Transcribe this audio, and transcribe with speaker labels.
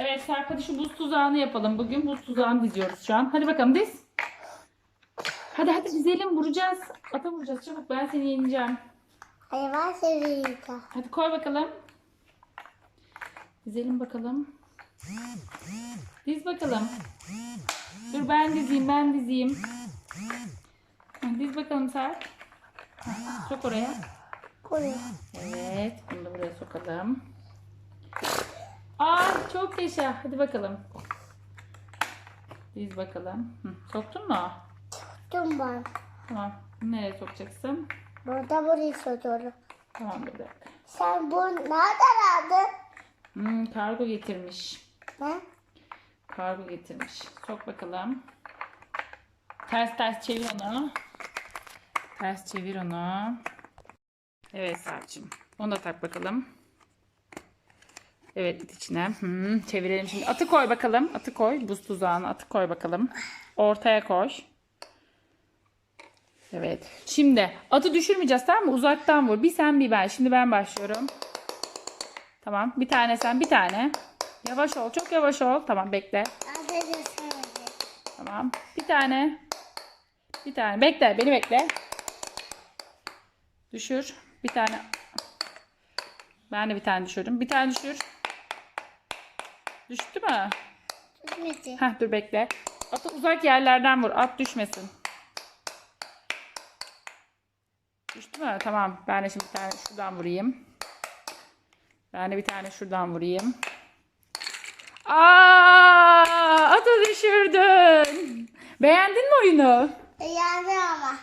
Speaker 1: Evet Serp hadi şu buz tuzağını yapalım. Bugün buz tuzağını diziyoruz şu an. Hadi bakalım diz. Hadi hadi dizelim vuracağız. Ata vuracağız çabuk ben seni yeneceğim.
Speaker 2: Hayvan seviyordum.
Speaker 1: Hadi koy bakalım. Dizelim bakalım. Diz bakalım. Dur ben dizeyim ben dizeyim. Diz bakalım Serp. Sok oraya.
Speaker 2: Koyuyor.
Speaker 1: Evet bunu da buraya sokalım. Çok yaşa. Hadi bakalım. Diz bakalım. Hı, soktun mu?
Speaker 2: Tuttum ben.
Speaker 1: Tamam. Nereye sokacaksın?
Speaker 2: Burada burayı soruyorum.
Speaker 1: Tamam bir dakika.
Speaker 2: Sen bunu nereden aldın?
Speaker 1: Hmm, kargo getirmiş.
Speaker 2: Ne?
Speaker 1: Kargo getirmiş. Sok bakalım. Ters ters çevir onu. Ters çevir onu. Evet Sarp'cığım. Onu da tak bakalım. Evet içine. Hmm, çevirelim şimdi. Atı koy bakalım. Atı koy. Buz tuzağına atı koy bakalım. Ortaya koy. Evet. Şimdi atı düşürmeyeceğiz tamam mı? Uzaktan vur. Bir sen bir ben. Şimdi ben başlıyorum. Tamam. Bir tane sen bir tane. Yavaş ol. Çok yavaş ol. Tamam bekle. Tamam. Bir tane. Bir tane. Bekle. Beni bekle. Düşür. Bir tane. Ben de bir tane düşürdüm. Bir tane düşür. Düştü mü?
Speaker 2: Düşmedi.
Speaker 1: Heh dur bekle. Atı uzak yerlerden vur. At düşmesin. Düştü mü? Tamam. Ben de şimdi bir tane şuradan vurayım. Ben de bir tane şuradan vurayım. Aa, atı düşürdün. Beğendin mi oyunu?
Speaker 2: Yandı ama.